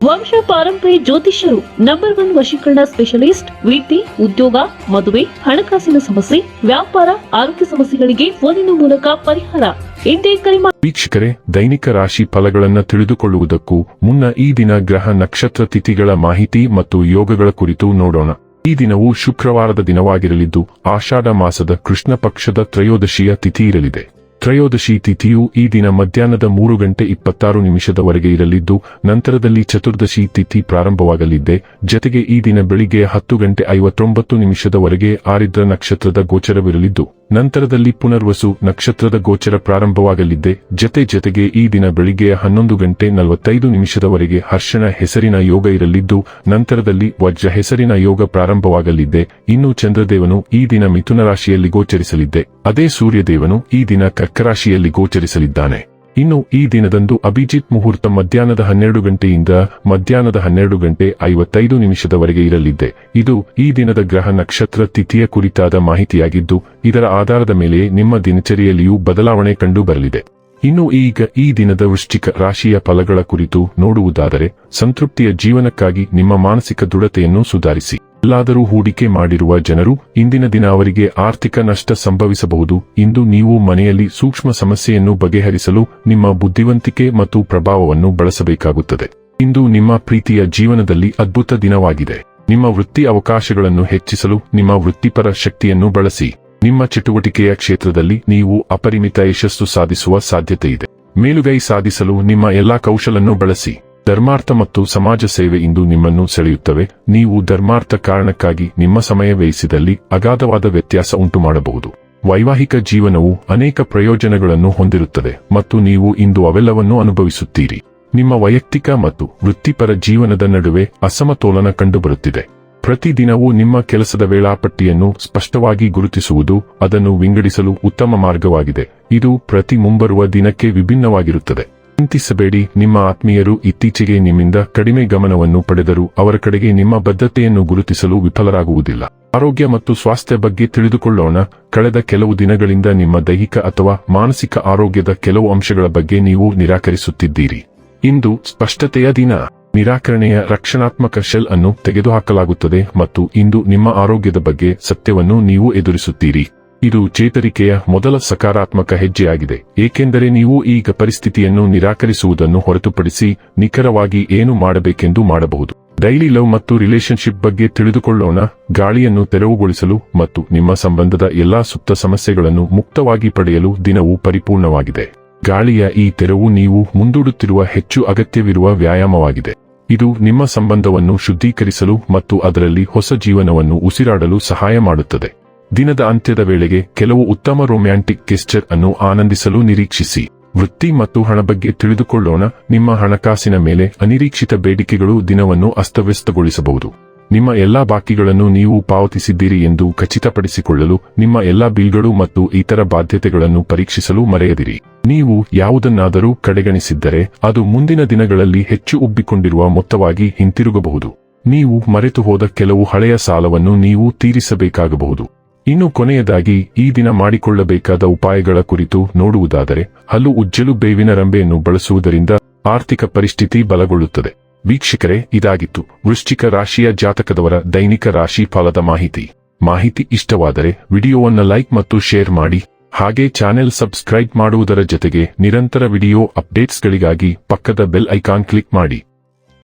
ವಂಶ ಪಾರಂಪರ್ಯ ಜ್ಯೋತಿಷ್ಯರು ನಂಬರ್ ಒನ್ ವಶೀಕರಣ ಸ್ಪೆಷಲಿಸ್ಟ್ ವಿದ್ಯೆ ಉದ್ಯೋಗ, ಮದುವೆ, ಹಣಕಾಸಿನ ಸಮಸ್ಯೆ, ವ್ಯಾಪಾರ, ಆರೋಗ್ಯ ಸಮಸ್ಯೆಗಳಿಗೆ ಫೋನಿನ ಮೂಲಕ ಪರಿಹಾರ ಇಂದೇ ಕರೆ. ವೀಕ್ಷಕರೇ, ದೈನಿಕ ರಾಶಿ ಫಲಗಳನ್ನು ತಿಳಿದುಕೊಳ್ಳುವುದಕ್ಕೂ ಮುನ್ನ ಈ ದಿನ ಗ್ರಹ ನಕ್ಷತ್ರ ತಿಥಿಗಳ ಮಾಹಿತಿ ಮತ್ತು ಯೋಗಗಳ ಕುರಿತು ನೋಡೋಣ ಈ ದಿನವು ಶುಕ್ರವಾರದ ದಿನವಾಗಿರಲಿದ್ದು, ಆಷಾಢ ಮಾಸದ ಕೃಷ್ಣ ಪಕ್ಷದ ತ್ರಯೋದಶಿಯ ತಿಥಿ ಇರಲಿದೆ ತ್ರಯೋದಶಿ ತಿಥಿಯು ಈ ದಿನ ಮಧ್ಯಾಹ್ನದ ಮೂರು ಗಂಟೆ ಇಪ್ಪತ್ತಾರು ನಿಮಿಷದವರೆಗೆ ಇರಲಿದ್ದು, ನಂತರದಲ್ಲಿ ಚತುರ್ದಶಿ ತಿಥಿ ಪ್ರಾರಂಭವಾಗಲಿದೆ ಜತೆಗೆ ಈ ದಿನ ಬೆಳಿಗ್ಗೆ ಹತ್ತು ಗಂಟೆ ಐವತ್ತೊಂಬತ್ತು ನಿಮಿಷದವರೆಗೆ ಆರಿದ್ರ ನಕ್ಷತ್ರದ ಗೋಚರವಿರಲಿದ್ದು ನಂತರದಲ್ಲಿ ಪುನರ್ವಸು ನಕ್ಷತ್ರದ ಗೋಚರ ಪ್ರಾರಂಭವಾಗಲಿದ್ದೆ ಜತೆ ಜತೆಗೆ ಈ ದಿನ ಬೆಳಿಗ್ಗೆಯ ಹನ್ನೊಂದು ಗಂಟೆ ನಲವತ್ತೈದು ನಿಮಿಷದವರೆಗೆ ಹರ್ಷಣ ಹೆಸರಿನ ಯೋಗ ಇರಲಿದ್ದು, ನಂತರದಲ್ಲಿ ವಜ್ರ ಹೆಸರಿನ ಯೋಗ ಪ್ರಾರಂಭವಾಗಲಿದ್ದೆ ಇನ್ನು ಚಂದ್ರದೇವನು ಈ ದಿನ ಮಿಥುನ ರಾಶಿಯಲ್ಲಿ ಗೋಚರಿಸಲಿದ್ದೆ ಅದೇ ಸೂರ್ಯದೇವನು ಈ ದಿನ ಕರ್ಕರಾಶಿಯಲ್ಲಿ ಗೋಚರಿಸಲಿದ್ದಾನೆ. ಇನ್ನು ಈ ದಿನದಂದು ಅಭಿಜಿತ್ ಮುಹೂರ್ತ ಮಧ್ಯಾಹ್ನದ ಹನ್ನೆರಡು ಗಂಟೆಯಿಂದ ಮಧ್ಯಾಹ್ನದ ಹನ್ನೆರಡು ಗಂಟೆ ಐವತ್ತೈದು ನಿಮಿಷದವರೆಗೆ ಇರಲಿದ್ದೆ ಇದು ಈ ದಿನದ ಗ್ರಹ ನಕ್ಷತ್ರ ತಿಥಿಯ ಕುರಿತಾದ ಮಾಹಿತಿಯಾಗಿದ್ದು, ಇದರ ಆಧಾರದ ಮೇಲೆ ನಿಮ್ಮ ದಿನಚರಿಯಲ್ಲಿಯೂ ಬದಲಾವಣೆ ಕಂಡು ಬರಲಿದೆ ಇನ್ನು ಈಗ ಈ ದಿನದ ವೃಶ್ಚಿಕ ರಾಶಿಯ ಫಲಗಳ ಕುರಿತು ನೋಡುವುದಾದರೆ, ಸಂತೃಪ್ತಿಯ ಜೀವನಕ್ಕಾಗಿ ನಿಮ್ಮ ಮಾನಸಿಕ ದೃಢತೆಯನ್ನು ಸುಧಾರಿಸಿ. ಎಲ್ಲಾದರೂ ಹೂಡಿಕೆ ಮಾಡಿರುವ ಜನರು ಇಂದಿನ ದಿನ ಅವರಿಗೆ ಆರ್ಥಿಕ ನಷ್ಟ ಸಂಭವಿಸಬಹುದು. ಇಂದು ನೀವು ಮನೆಯಲ್ಲಿ ಸೂಕ್ಷ್ಮ ಸಮಸ್ಯೆಯನ್ನು ಬಗೆಹರಿಸಲು ನಿಮ್ಮ ಬುದ್ಧಿವಂತಿಕೆ ಮತ್ತು ಪ್ರಭಾವವನ್ನು ಬಳಸಬೇಕಾಗುತ್ತದೆ. ಇಂದು ನಿಮ್ಮ ಪ್ರೀತಿಯ ಜೀವನದಲ್ಲಿ ಅದ್ಭುತ ದಿನವಾಗಿದೆ. ನಿಮ್ಮ ವೃತ್ತಿ ಅವಕಾಶಗಳನ್ನು ಹೆಚ್ಚಿಸಲು ನಿಮ್ಮ ವೃತ್ತಿಪರ ಶಕ್ತಿಯನ್ನು ಬಳಸಿ. ನಿಮ್ಮ ಚಟುವಟಿಕೆಯ ಕ್ಷೇತ್ರದಲ್ಲಿ ನೀವು ಅಪರಿಮಿತ ಯಶಸ್ಸು ಸಾಧಿಸುವ ಸಾಧ್ಯತೆ ಇದೆ ಮೇಲುಗೈ ಸಾಧಿಸಲು ನಿಮ್ಮ ಎಲ್ಲಾ ಕೌಶಲನ್ನು ಬಳಸಿ. ಧರ್ಮಾರ್ಥ ಮತ್ತು ಸಮಾಜ ಸೇವೆ ಇಂದು ನಿಮ್ಮನ್ನು ಸೆಳೆಯುತ್ತವೆ. ನೀವು ಧರ್ಮಾರ್ಥ ಕಾರಣಕ್ಕಾಗಿ ನಿಮ್ಮ ಸಮಯ ವ್ಯಯಿಸಿದಲ್ಲಿ ಅಗಾಧವಾದ ವ್ಯತ್ಯಾಸ ಉಂಟು ಮಾಡಬಹುದು ವೈವಾಹಿಕ ಜೀವನವು ಅನೇಕ ಪ್ರಯೋಜನಗಳನ್ನು ಹೊಂದಿರುತ್ತದೆ ಮತ್ತು ನೀವು ಇಂದು ಅವೆಲ್ಲವನ್ನೂ ಅನುಭವಿಸುತ್ತೀರಿ. ನಿಮ್ಮ ವೈಯಕ್ತಿಕ ಮತ್ತು ವೃತ್ತಿಪರ ಜೀವನದ ನಡುವೆ ಅಸಮತೋಲನ ಕಂಡುಬರುತ್ತಿದೆ. ಪ್ರತಿದಿನವೂ ನಿಮ್ಮ ಕೆಲಸದ ವೇಳಾಪಟ್ಟಿಯನ್ನು ಸ್ಪಷ್ಟವಾಗಿ ಗುರುತಿಸುವುದು ಅದನ್ನು ವಿಂಗಡಿಸಲು ಉತ್ತಮ ಮಾರ್ಗವಾಗಿದೆ. ಇದು ಪ್ರತಿ ಮುಂಬರುವ ದಿನಕ್ಕೆ ವಿಭಿನ್ನವಾಗಿರುತ್ತದೆ. ಚಿಂತಿಸಬೇಡಿ, ನಿಮ್ಮ ಆತ್ಮೀಯರು ಇತ್ತೀಚೆಗೆ ನಿಮ್ಮಿಂದ ಕಡಿಮೆ ಗಮನವನ್ನು ಪಡೆದರೂ ಅವರ ಕಡೆಗೆ ನಿಮ್ಮ ಬದ್ಧತೆಯನ್ನು ಗುರುತಿಸಲು ವಿಫಲರಾಗುವುದಿಲ್ಲ. ಆರೋಗ್ಯ ಮತ್ತು ಸ್ವಾಸ್ಥ್ಯ ಬಗ್ಗೆ ತಿಳಿದುಕೊಳ್ಳೋಣ, ಕಳೆದ ಕೆಲವು ದಿನಗಳಿಂದ ನಿಮ್ಮ ದೈಹಿಕ ಅಥವಾ ಮಾನಸಿಕ ಆರೋಗ್ಯದ ಕೆಲವು ಅಂಶಗಳ ಬಗ್ಗೆ ನೀವು ನಿರಾಕರಿಸುತ್ತಿದ್ದೀರಿ. ಇಂದು ಸ್ಪಷ್ಟತೆಯ ದಿನ. ನಿರಾಕರಣೆಯ ರಕ್ಷಣಾತ್ಮಕ ಶೆಲ್ ಅನ್ನು ತೆಗೆದುಹಾಕಲಾಗುತ್ತದೆ ಮತ್ತು ಇಂದು ನಿಮ್ಮ ಆರೋಗ್ಯದ ಬಗ್ಗೆ ಸತ್ಯವನ್ನು ನೀವು ಎದುರಿಸುತ್ತೀರಿ. ಇದು ಚೇತರಿಕೆಯ ಮೊದಲ ಸಕಾರಾತ್ಮಕ ಹೆಜ್ಜೆಯಾಗಿದೆ. ಏಕೆಂದರೆ ನೀವು ಈಗ ಪರಿಸ್ಥಿತಿಯನ್ನು ನಿರಾಕರಿಸುವುದನ್ನು ಹೊರತುಪಡಿಸಿ ನಿಖರವಾಗಿ ಏನು ಮಾಡಬೇಕೆಂದು ಮಾಡಬಹುದು. ಡೈಲಿ ಲವ್ ಮತ್ತು ರಿಲೇಶನ್ಶಿಪ್ ಬಗ್ಗೆ ತಿಳಿದುಕೊಳ್ಳೋಣ. ಗಾಳಿಯನ್ನು ತೆರವುಗೊಳಿಸಲು ಮತ್ತು ನಿಮ್ಮ ಸಂಬಂಧದ ಎಲ್ಲಾ ಸುತ್ತ ಸಮಸ್ಯೆಗಳನ್ನು ಮುಕ್ತವಾಗಿ ಪಡೆಯಲು ದಿನವು ಪರಿಪೂರ್ಣವಾಗಿದೆ. ಗಾಳಿಯ ಈ ತೆರವು ನೀವು ಮುಂದೂಡುತ್ತಿರುವ ಹೆಚ್ಚು ಅಗತ್ಯವಿರುವ ವ್ಯಾಯಾಮವಾಗಿದೆ. ಇದು ನಿಮ್ಮ ಸಂಬಂಧವನ್ನು ಶುದ್ಧೀಕರಿಸಲು ಮತ್ತು ಅದರಲ್ಲಿ ಹೊಸ ಜೀವನವನ್ನು ಉಸಿರಾಡಲು ಸಹಾಯ ಮಾಡುತ್ತದೆ. ದಿನದ ಅಂತ್ಯದ ವೇಳೆಗೆ ಕೆಲವು ಉತ್ತಮ ರೊಮ್ಯಾಂಟಿಕ್ ಗೆಸ್ಚರ್ ಅನ್ನು ಆನಂದಿಸಲು ನಿರೀಕ್ಷಿಸಿ. ವೃತ್ತಿ ಮತ್ತು ಹಣ ಬಗ್ಗೆ ತಿಳಿದುಕೊಳ್ಳೋಣ. ನಿಮ್ಮ ಹಣಕಾಸಿನ ಮೇಲೆ ಅನಿರೀಕ್ಷಿತ ಬೇಡಿಕೆಗಳು ದಿನವನ್ನು ಅಸ್ತವ್ಯಸ್ತಗೊಳಿಸಬಹುದು. ನಿಮ್ಮ ಎಲ್ಲಾ ಬಾಕಿಗಳನ್ನು ನೀವು ಪಾವತಿಸಿದ್ದೀರಿ ಎಂದು ಖಚಿತಪಡಿಸಿಕೊಳ್ಳಲು ನಿಮ್ಮ ಎಲ್ಲಾ ಬಿಲ್ಗಳು ಮತ್ತು ಇತರ ಬಾಧ್ಯತೆಗಳನ್ನು ಪರೀಕ್ಷಿಸಲು ಮರೆಯದಿರಿ. ನೀವು ಯಾವುದನ್ನಾದರೂ ಕಡೆಗಣಿಸಿದ್ದರೆ ಅದು ಮುಂದಿನ ದಿನಗಳಲ್ಲಿ ಹೆಚ್ಚು ಉಬ್ಬಿಕೊಂಡಿರುವ ಮೊತ್ತವಾಗಿ ಹಿಂತಿರುಗಬಹುದು. ನೀವು ಮರೆತು ಹೋದ ಕೆಲವು ಹಳೆಯ ಸಾಲವನ್ನು ನೀವು ತೀರಿಸಬೇಕಾಗಬಹುದು. ಇನ್ನು ಕೊನೆಯದಾಗಿ ಈ ದಿನ ಮಾಡಿಕೊಳ್ಳಬೇಕಾದ ಉಪಾಯಗಳ ಕುರಿತು ನೋಡುವುದಾದರೆ, ಹಲ್ಲು ಉಜ್ಜಲು ಬೇವಿನ ರಂಬೆಯನ್ನು ಬಳಸುವುದರಿಂದ ಆರ್ಥಿಕ ಪರಿಸ್ಥಿತಿ ಬಲಗೊಳ್ಳುತ್ತದೆ. ವೀಕ್ಷಕರೇ, ಇದಾಗಿತ್ತು. ವೃಶ್ಚಿಕ ರಾಶಿಯ ಜಾತಕದವರ ದೈನಿಕ ರಾಶಿ ಫಲದ ಮಾಹಿತಿ. ಮಾಹಿತಿ ಇಷ್ಟವಾದರೆ ವಿಡಿಯೋವನ್ನು ಲೈಕ್ ಮತ್ತು ಶೇರ್ ಮಾಡಿ, ಹಾಗೆ ಚಾನೆಲ್ ಸಬ್ಸ್ಕ್ರೈಬ್ ಮಾಡುವುದರ ಜೊತೆಗೆ ನಿರಂತರ ವಿಡಿಯೋ ಅಪ್ಡೇಟ್ಸ್ಗಳಿಗಾಗಿ ಪಕ್ಕದ ಬೆಲ್ ಐಕಾನ್ ಕ್ಲಿಕ್ ಮಾಡಿ.